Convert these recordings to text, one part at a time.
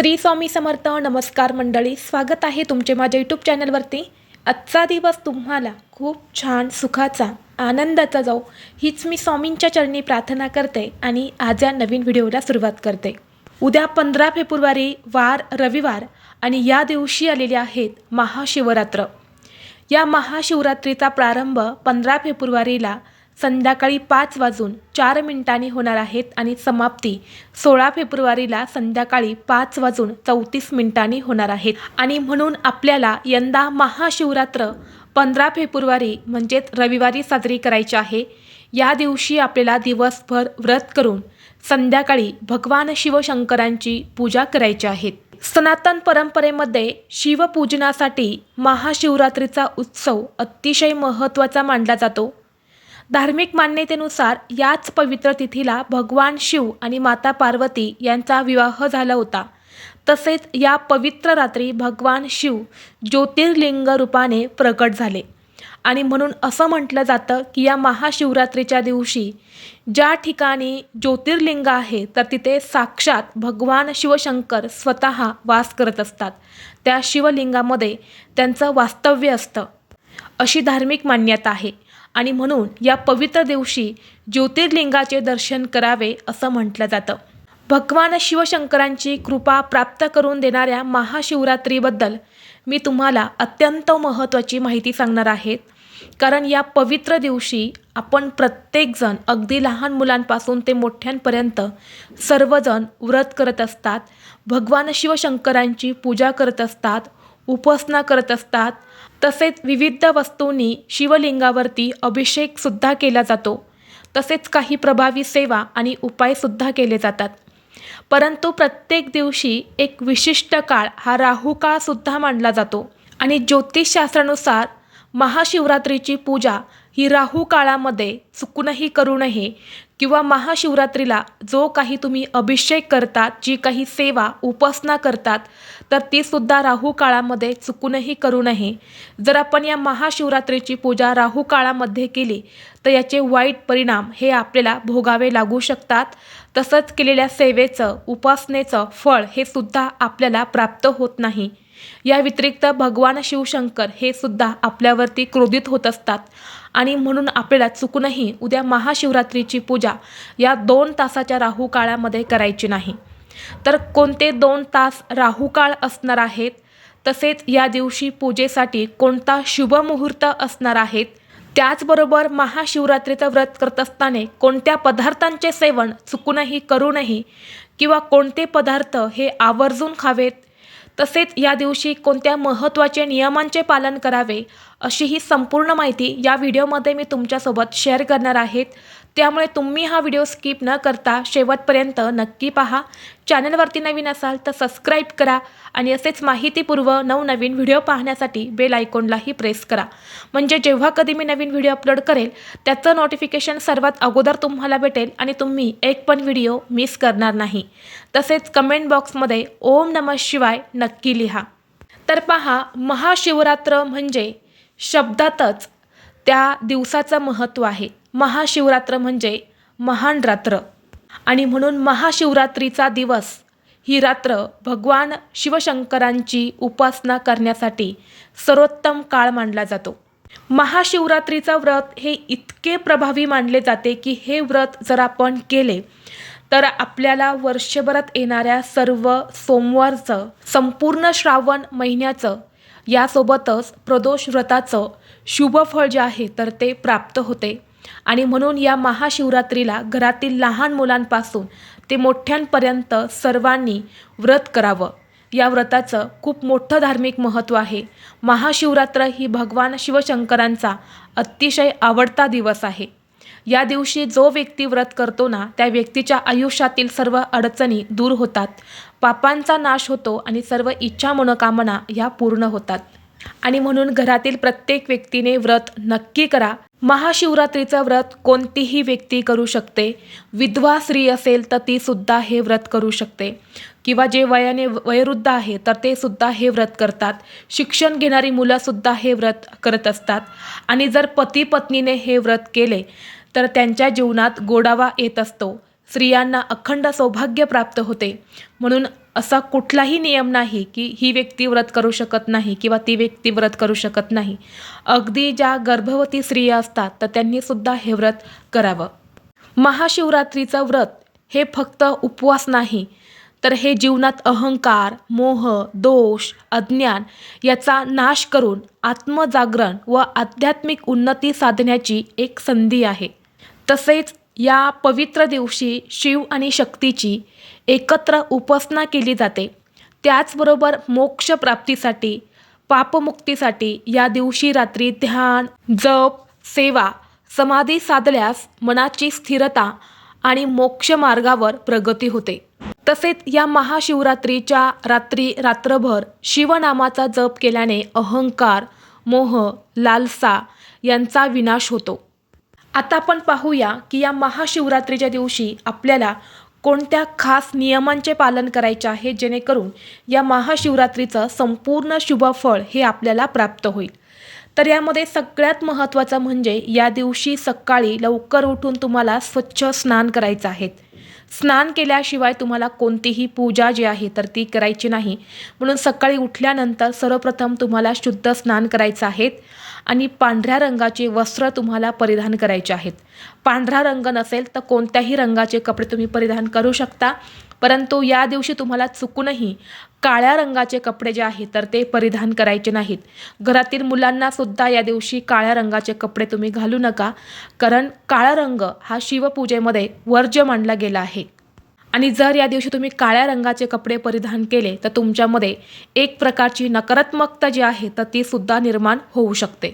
श्री स्वामी समर्थ नमस्कार मंडळी स्वागत आहे तुमचे माझ्या यूट्यूब चॅनलवरती. आजचा दिवस तुम्हाला खूप छान सुखाचा आनंदाचा जाऊ हीच मी स्वामींच्या चरणी प्रार्थना करते आणि आज या नवीन व्हिडिओला सुरुवात करते. उद्या पंधरा फेब्रुवारी वार रविवार आणि या दिवशी आलेले आहेत महाशिवरात्र. या महाशिवरात्रीचा प्रारंभ पंधरा फेब्रुवारीला संध्याकाळी पाच वाजून चार मिनिटांनी होणार आहेत आणि समाप्ती. सोळा फेब्रुवारीला संध्याकाळी पाच वाजून चौतीस मिनिटांनी होणार आहेत. आणि म्हणून आपल्याला यंदा महाशिवरात्र पंधरा फेब्रुवारी म्हणजेच रविवारी साजरी करायची आहे. या दिवशी आपल्याला दिवसभर व्रत करून संध्याकाळी भगवान शिवशंकरांची पूजा करायची आहे. सनातन परंपरेमध्ये शिवपूजनासाठी महाशिवरात्रीचा उत्सव अतिशय महत्त्वाचा मानला जातो. धार्मिक मान्यतेनुसार याच पवित्र तिथीला भगवान शिव आणि माता पार्वती यांचा विवाह झाला होता. तसेच या पवित्र रात्री भगवान शिव ज्योतिर्लिंग रूपाने प्रकट झाले. आणि म्हणून असं म्हटलं जातं की या महाशिवरात्रीच्या दिवशी ज्या ठिकाणी ज्योतिर्लिंग आहे तर तिथे साक्षात भगवान शिवशंकर स्वतः वास करत असतात. त्या शिवलिंगामध्ये त्यांचं वास्तव्य असतं. अशी धार्मिक मान्यता आहे. आणि म्हणून या पवित्र दिवशी ज्योतिर्लिंगाचे दर्शन करावे असं म्हटलं जातं. भगवान शिवशंकरांची कृपा प्राप्त करून देणाऱ्या महाशिवरात्रीबद्दल मी तुम्हाला अत्यंत महत्त्वाची माहिती सांगणार आहेत कारण या पवित्र दिवशी आपण प्रत्येकजण अगदी लहान मुलांपासून ते मोठ्यांपर्यंत सर्वजण व्रत करत असतात. भगवान शिवशंकरांची पूजा करत असतात. उपासना करत असतात. तसेच विविध वस्तूंनी शिवलिंगावरती अभिषेकसुद्धा केला जातो. तसेच काही प्रभावी सेवा आणि उपायसुद्धा केले जातात. परंतु प्रत्येक दिवशी एक विशिष्ट काळ हा राहू काळसुद्धा मानला जातो. आणि ज्योतिषशास्त्रानुसार महाशिवरात्रीची पूजा ही राहू काळामध्ये चुकूनही करू नये किंवा महाशिवरात्रीला जो काही तुम्ही अभिषेक करतात जी काही सेवा उपासना करतात तर तीसुद्धा राहू काळामध्ये चुकूनही करू नये. जर आपण या महाशिवरात्रीची पूजा राहू काळामध्ये केली तर याचे वाईट परिणाम हे आपल्याला भोगावे लागू शकतात. तसंच केलेल्या सेवेचं उपासनेचं फळ हे सुद्धा आपल्याला प्राप्त होत नाही. या व्यतिरिक्त भगवान शिवशंकर हे सुद्धा आपल्यावरती क्रोधित होत असतात. आणि म्हणून आपल्याला चुकूनही उद्या महाशिवरात्रीची पूजा या दोन तासाच्या राहू काळामध्ये करायची नाही. तर कोणते दोन तास राहू काळ असणार आहेत तसेच या दिवशी पूजेसाठी कोणता शुभमुहूर्त असणार आहेत त्याचबरोबर महाशिवरात्रीचं व्रत करत असताना कोणत्या पदार्थांचे सेवन चुकूनही करू नये किंवा कोणते पदार्थ हे आवर्जून खावेत तसेच या दिवशी कोणत्या महत्त्वाचे नियमांचे पालन करावे अशी ही संपूर्ण माहिती या व्हिडिओमध्ये मी तुमच्यासोबत शेअर करणार आहेत त्यामुळे तुम्ही हा व्हिडिओ स्किप न करता शेवटपर्यंत नक्की पहा. चॅनलवरती नवीन असाल तर सबस्क्राईब करा आणि असेच माहितीपूर्व नवनवीन व्हिडिओ पाहण्यासाठी बेल आयकॉनलाही प्रेस करा. म्हणजे जेव्हा कधी मी नवीन व्हिडिओ अपलोड करेल त्याचं नोटिफिकेशन सर्वात अगोदर तुम्हाला भेटेल आणि तुम्ही एक पण व्हिडिओ मिस करणार नाही. तसेच कमेंट बॉक्समध्ये ओम नमः शिवाय नक्की लिहा. तर पहा महाशिवरात्र म्हणजे शब्दातच त्या दिवसाचं महत्त्व आहे. महाशिवरात्र म्हणजे महान रात्र. आणि म्हणून महाशिवरात्रीचा दिवस ही रात्र भगवान शिवशंकरांची उपासना करण्यासाठी सर्वोत्तम काळ मानला जातो. महाशिवरात्रीचं व्रत हे इतके प्रभावी मानले जाते की हे व्रत जर आपण केले तर आपल्याला वर्षभरात येणाऱ्या सर्व सोमवारचं संपूर्ण श्रावण महिन्याचं यासोबतच प्रदोष व्रताचं शुभफळ जे आहे तर ते प्राप्त होते. आणि म्हणून या महाशिवरात्रीला घरातील लहान मुलांपासून ते मोठ्यांपर्यंत सर्वांनी व्रत करावं. या व्रताचं खूप मोठं धार्मिक महत्त्व आहे. महाशिवरात्र ही भगवान शिवशंकरांचा अतिशय आवडता दिवस आहे. या दिवशी जो व्यक्ती व्रत करतो ना त्या व्यक्तीच्या आयुष्यातील सर्व अडचणी दूर होतात. पापांचा नाश होतो आणि सर्व इच्छा मनोकामना ह्या पूर्ण होतात. आणि म्हणून घरातील प्रत्येक व्यक्तीने व्रत नक्की करा. महाशिवरात्रीचं व्रत कोणतीही व्यक्ती करू शकते. विधवा स्त्री असेल तर ती सुद्धा हे व्रत करू शकते. किंवा जे वयाने वयोवृद्ध आहे तर ते सुद्धा हे व्रत करतात. शिक्षण घेणारी मुलंसुद्धा हे व्रत करत असतात. आणि जर पती पत्नीने हे व्रत केले तर त्यांच्या जीवनात गोडावा येत असतो. स्त्रियांना अखंड सौभाग्य प्राप्त होते. म्हणून असा कुठलाही नियम नाही की ही व्यक्ती व्रत करू शकत नाही किंवा ती व्यक्ती व्रत करू शकत नाही. अगदी ज्या गर्भवती स्त्रिया असतात तर त्यांनीसुद्धा हे व्रत करावं. महाशिवरात्रीचं व्रत हे फक्त उपवास नाही तर हे जीवनात अहंकार मोह दोष अज्ञान याचा नाश करून आत्मजागरण व आध्यात्मिक उन्नती साधण्याची एक संधी आहे. तसेच या पवित्र दिवशी शिव आणि शक्तीची एकत्र उपासना केली जाते. त्याचबरोबर मोक्षप्राप्तीसाठी पापमुक्तीसाठी या दिवशी रात्री ध्यान जप सेवा समाधी साधल्यास मनाची स्थिरता आणि मोक्ष मार्गावर प्रगती होते. तसेच या महाशिवरात्रीच्या रात्री रात्रभर शिवनामाचा जप केल्याने अहंकार मोह लालसा यांचा विनाश होतो. आता आपण पाहूया की या महाशिवरात्रीच्या दिवशी आपल्याला कोणत्या खास नियमांचे पालन करायचे आहे जेणेकरून या महाशिवरात्रीचं संपूर्ण शुभफळ हे आपल्याला प्राप्त होईल. तर यामध्ये सगळ्यात महत्त्वाचं म्हणजे या दिवशी सकाळी लवकर उठून तुम्हाला स्वच्छ स्नान करायचं आहे. स्नान केल्याशिवाय तुम्हाला कोणतीही पूजा जी आहे तर ती करायची नाही. म्हणून सकाळी उठल्यानंतर सर्वप्रथम तुम्हाला शुद्ध स्नान करायचं आहे आणि पांढऱ्या रंगाचे वस्त्र तुम्हाला परिधान करायचे आहेत. पांढरा रंग नसेल तर कोणत्याही रंगाचे कपडे तुम्ही परिधान करू शकता. परंतु या दिवशी तुम्हाला चुकूनही काळ्या रंगाचे कपडे जे आहेत तर ते परिधान करायचे नाहीत. घरातील मुलांना सुद्धा या दिवशी काळ्या रंगाचे कपडे तुम्ही घालू नका कारण काळा रंग हा शिवपूजेमध्ये वर्ज्य मानला गेला आहे. आणि जर या दिवशी तुम्ही काळ्या रंगाचे कपडे परिधान केले तर तुमच्यामध्ये एक प्रकारची नकारात्मकता जी आहे तर ती सुद्धा निर्माण होऊ शकते.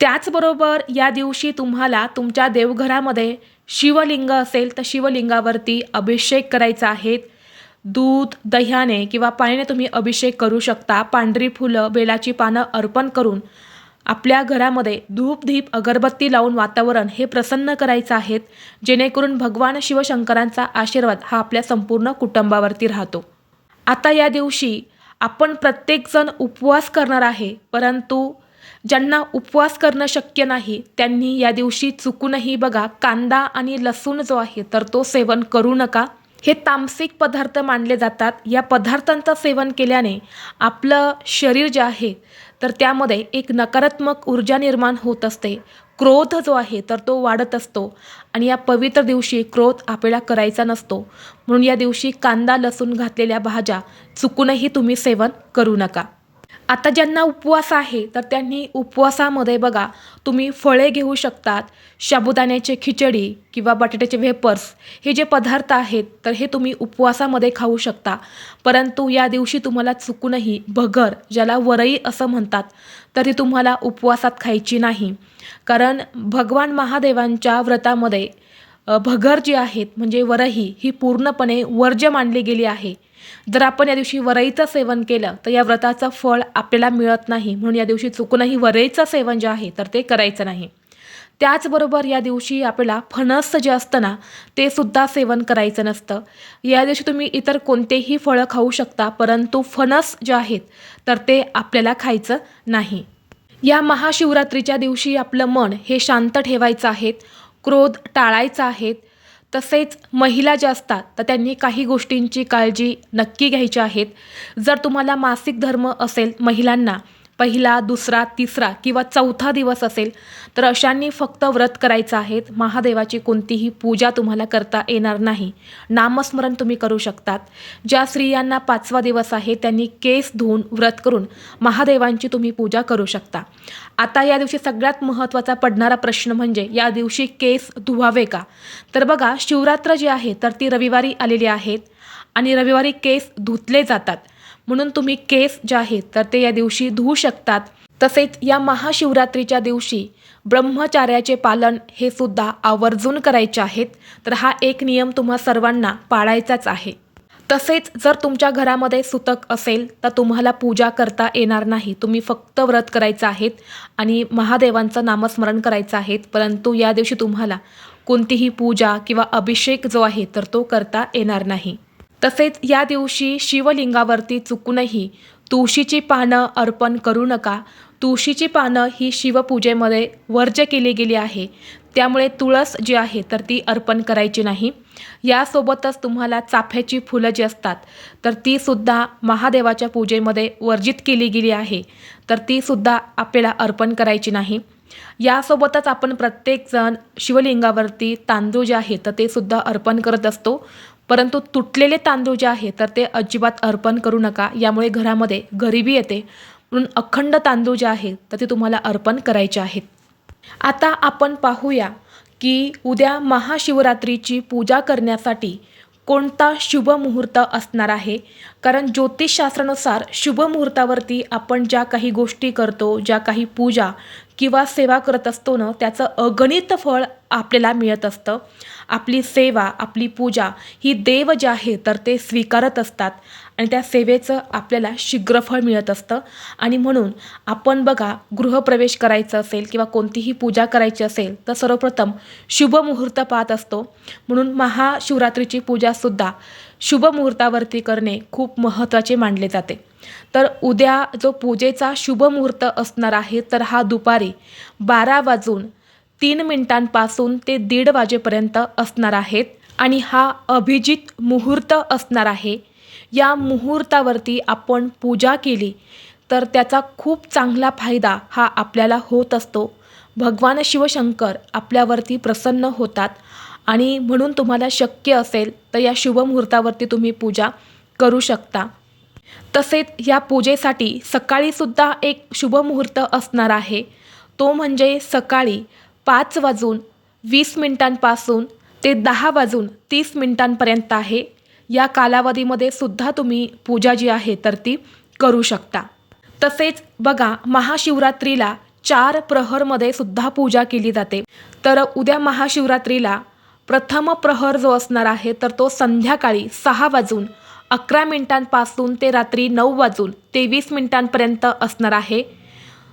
त्याचबरोबर या दिवशी तुम्हाला तुमच्या देवघरामध्ये शिवलिंग असेल तर शिवलिंगावरती अभिषेक करायचा आहे. दूध दह्याने किंवा पाण्याने तुम्ही अभिषेक करू शकता. पांढरी फुलं बेलाची पानं अर्पण करून आपल्या घरामध्ये धूप धीप अगरबत्ती लावून वातावरण हे प्रसन्न करायचं आहे जेणेकरून भगवान शिवशंकरांचा आशीर्वाद हा आपल्या संपूर्ण कुटुंबावरती राहतो. आता या दिवशी आपण प्रत्येकजण उपवास करणार आहे परंतु ज्यांना उपवास करणं शक्य नाही त्यांनी या दिवशी चुकूनही बघा कांदा आणि लसूण जो आहे तर तो सेवन करू नका. हे तामसिक पदार्थ मानले जातात. या पदार्थांचं सेवन केल्याने आपलं शरीर जे आहे तर त्यामध्ये एक नकारात्मक ऊर्जा निर्माण होत असते. क्रोध जो आहे तर तो वाढत असतो. आणि या पवित्र दिवशी क्रोध आपल्याला करायचा नसतो. म्हणून या दिवशी कांदा लसूण घातलेल्या भाज्या चुकूनही तुम्ही सेवन करू नका. आता ज्यांना उपवास आहे तर त्यांनी उपवासामध्ये बघा तुम्ही फळे घेऊ शकतात साबुदाण्याचे खिचडी किंवा बटाट्याचे वेपर्स हे जे पदार्थ आहेत तर हे तुम्ही उपवासामध्ये खाऊ शकता. परंतु या दिवशी तुम्हाला चुकूनही भगर ज्याला वरई असं म्हणतात तर तुम्हाला उपवासात खायची नाही. कारण भगवान महादेवांच्या व्रतामध्ये भगर जी आहेत म्हणजे वरही ही पूर्णपणे वर्ज्य मानली गेली आहे. जर आपण या दिवशी वरईचं सेवन केलं तर या व्रताचं फळ आपल्याला मिळत नाही. म्हणून या दिवशी चुकूनही वरईचं सेवन जे आहे तर ते करायचं नाही. त्याचबरोबर या दिवशी आपल्याला फणस जे असतं ना ते सुद्धा सेवन करायचं नसतं. या दिवशी तुम्ही इतर कोणतेही फळं खाऊ शकता परंतु फणस जे आहेत तर ते आपल्याला खायचं नाही. या महाशिवरात्रीच्या दिवशी आपलं मन हे शांत ठेवायचं आहेत क्रोध टाळायचा आहे. तसेच महिला ज्या असतात तर त्यांनी काही गोष्टींची काळजी नक्की घ्यायची आहेत. जर तुम्हाला मासिक धर्म असेल महिलांना पहिला दुसरा तिसरा किंवा चौथा दिवस असेल तर अशांनी फक्त व्रत करायचं आहेत. महादेवाची कोणतीही पूजा तुम्हाला करता येणार नाही. नामस्मरण तुम्ही करू शकतात. ज्या स्त्रियांना पाचवा दिवस आहे त्यांनी केस धुवून व्रत करून महादेवांची तुम्ही पूजा करू शकता. आता या दिवशी सगळ्यात महत्त्वाचा पडणारा प्रश्न म्हणजे या दिवशी केस धुवावे का? तर बघा शिवरात्र जी आहे तर ती रविवारी आलेली आहेत आणि रविवारी केस धुतले जातात. म्हणून तुम्ही केस जे आहेत तर ते या दिवशी धुवू शकतात. तसेच या महाशिवरात्रीच्या दिवशी ब्रह्मचार्याचे पालन हे सुद्धा आवर्जून करायचे आहेत तर हा एक नियम तुम्हा सर्वांना पाळायचाच आहे. तसेच जर तुमच्या घरामध्ये सुतक असेल तर तुम्हाला पूजा करता येणार नाही. तुम्ही फक्त व्रत करायचं आहेत आणि महादेवांचं नामस्मरण करायचं आहे परंतु या दिवशी तुम्हाला कोणतीही पूजा किंवा अभिषेक जो आहे तर तो करता येणार नाही. तसेच या दिवशी शिवलिंगावरती चुकूनही तुळशीची पानं अर्पण करू नका. तुळशीची पानं ही शिवपूजेमध्ये वर्ज्य केली गेली आहे. त्यामुळे तुळस जी आहे तर ती अर्पण करायची नाही. यासोबतच तुम्हाला चाफ्याची फुलं जी असतात तर तीसुद्धा महादेवाच्या पूजेमध्ये वर्जित केली गेली आहे. तर तीसुद्धा आपल्याला अर्पण करायची नाही. यासोबतच आपण प्रत्येकजण शिवलिंगावरती तांदूळ जे आहे तर ते सुद्धा अर्पण करत असतो. परंतु तुटलेले तांदूळ जे आहे तर ते अजिबात अर्पण करू नका. यामुळे घरामध्ये गरिबी येते. म्हणून अखंड तांदूळ जे आहे तर ते तुम्हाला अर्पण करायचे आहेत. आता आपण पाहूया की उद्या महाशिवरात्रीची पूजा करण्यासाठी कोणता शुभ मुहूर्त असणार आहे? कारण ज्योतिषशास्त्रानुसार शुभ मुहूर्तावरती आपण ज्या काही गोष्टी करतो ज्या काही पूजा किंवा सेवा करत असतो ना त्याचं अगणित फळ आपल्याला मिळत असतं. आपली सेवा आपली पूजा ही देव जे आहे तर ते स्वीकारत असतात. आणि त्या सेवेचं आपल्याला शीघ्रफळ मिळत असतं. आणि म्हणून आपण बघा गृहप्रवेश करायचं असेल किंवा कोणतीही पूजा करायची असेल तर सर्वप्रथम शुभ मुहूर्त पाहत असतो. म्हणून महाशिवरात्रीची पूजासुद्धा शुभ मुहूर्तावरती करणे खूप महत्त्वाचे मानले जाते. तर उद्या जो पूजेचा शुभ मुहूर्त असणार आहे तर हा दुपारी बारा वाजून तीन मिनिटांपासून ते दीड वाजेपर्यंत असणार आहेत. आणि हा अभिजित मुहूर्त असणार आहे. या मुहूर्तावरती आपण पूजा केली तर त्याचा खूप चांगला फायदा हा आपल्याला होत असतो. भगवान शिवशंकर आपल्यावरती प्रसन्न होतात आणि म्हणून तुम्हाला शक्य असेल तर या शुभ मुहूर्तावरती तुम्ही पूजा करू शकता. तसेच या पूजेसाठी सकाळीसुद्धा एक शुभ मुहूर्त असणार आहे. तो म्हणजे सकाळी पाच वाजून वीस मिनिटांपासून ते दहा वाजून तीस मिनिटांपर्यंत आहे. या कालावधीमध्ये सुद्धा तुम्ही पूजा जी आहे तर ती करू शकता. तसेच बघा महाशिवरात्रीला चार प्रहरमध्ये सुद्धा पूजा केली जाते. तर उद्या महाशिवरात्रीला प्रथम प्रहर जो असणार आहे तर तो संध्याकाळी सहा वाजून अकरा मिनिटांपासून ते रात्री नऊ वाजून तेवीस मिनिटांपर्यंत असणार आहे.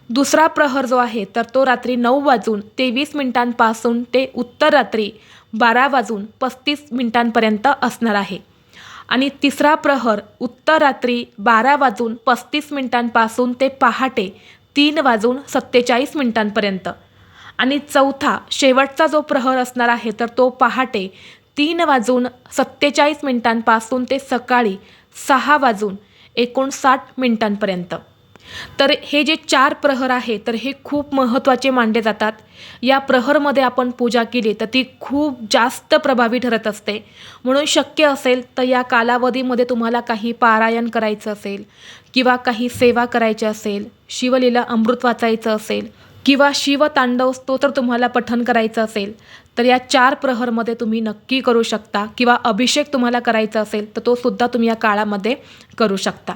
दुसरा प्रहर जो आहे तर तो रात्री नऊ वाजून तेवीस मिनिटांपासून ते उत्तर रात्री बारा वाजून पस्तीस मिनिटांपर्यंत असणार आहे. आणि तिसरा प्रहर उत्तर रात्री बारा वाजून पस्तीस मिनिटांपासून ते पहाटे तीन वाजून सत्तेचाळीस मिनिटांपर्यंत. आणि चौथा शेवटचा जो प्रहर असणार आहे तर तो पहाटे तीन वाजून सत्तेचाळीस मिनिटांपासून ते सकाळी सहा वाजून एकोणसाठ मिनिटांपर्यंत. तर हे जे चार प्रहर आहे तर हे खूप महत्त्वाचे मानले जातात. या प्रहरमध्ये आपण पूजा केली तर ती खूप जास्त प्रभावी ठरत असते. म्हणून शक्य असेल तर या कालावधीमध्ये तुम्हाला काही पारायण करायचं असेल किंवा काही सेवा करायची असेल शिवलीला अमृत वाचायचं असेल किंवा शिवतांडव स्तोत्र तुम्हाला पठन करायचं असेल तर या चार प्रहरमध्ये तुम्ही नक्की करू शकता किंवा अभिषेक तुम्हाला करायचा असेल तर तो सुद्धा तुम्ही या काळामध्ये करू शकता.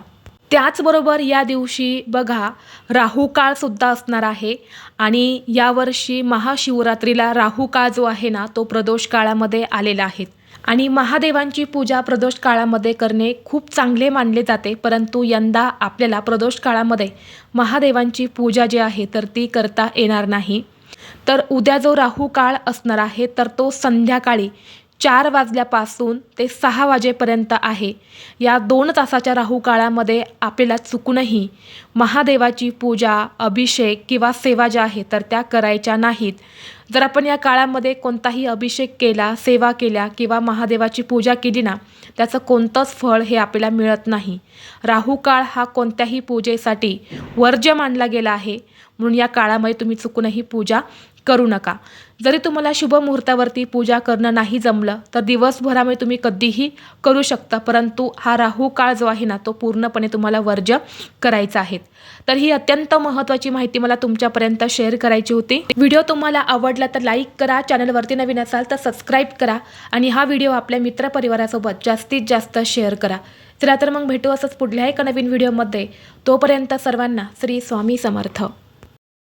त्याचबरोबर या दिवशी बघा राहू काळसुद्धा असणार आहे. आणि यावर्षी महाशिवरात्रीला राहू काळ जो आहे ना तो प्रदोष काळामध्ये आलेला आहे. आणि महादेवांची पूजा प्रदोष काळामध्ये करणे खूप चांगले मानले जाते. परंतु यंदा आपल्याला प्रदोष काळामध्ये महादेवांची पूजा जी आहे तर ती करता येणार नाही. तर उद्या जो राहू काळ असणार आहे तर तो संध्याकाळी चार वाजल्यापासून ते सहा वाजेपर्यंत आहे. या दोन तासाच्या राहू काळामध्ये आपल्याला चुकूनही महादेवाची पूजा अभिषेक किंवा सेवा ज्या आहेत तर त्या करायच्या नाहीत. जर आपण या काळामध्ये कोणताही अभिषेक केला सेवा केल्या किंवा महादेवाची पूजा केली ना त्याचं कोणतंच फळ हे आपल्याला मिळत नाही. राहू काळ हा कोणत्याही पूजेसाठी वर्ज्य मानला गेला आहे. म्हणून या काळामध्ये तुम्ही चुकूनही पूजा करू नका. जरी तुम्हाला शुभ मुहूर्तावरती पूजा करणं नाही जमलं तर दिवसभरामध्ये तुम्ही कधीही करू शकता परंतु हा राहू काळ जो आहे ना तो पूर्णपणे तुम्हाला वर्ज्य करायचा आहे. तर ही अत्यंत महत्त्वाची माहिती मला तुमच्यापर्यंत शेअर करायची होती. व्हिडिओ तुम्हाला आवडला तर लाईक करा चॅनलवरती नवीन असाल तर सबस्क्राईब करा आणि हा व्हिडिओ आपल्या मित्रपरिवारासोबत जास्तीत जास्त शेअर करा. चला तर मग भेटू असंच पुढल्या एका नवीन व्हिडिओमध्ये. तोपर्यंत सर्वांना श्री स्वामी समर्थ.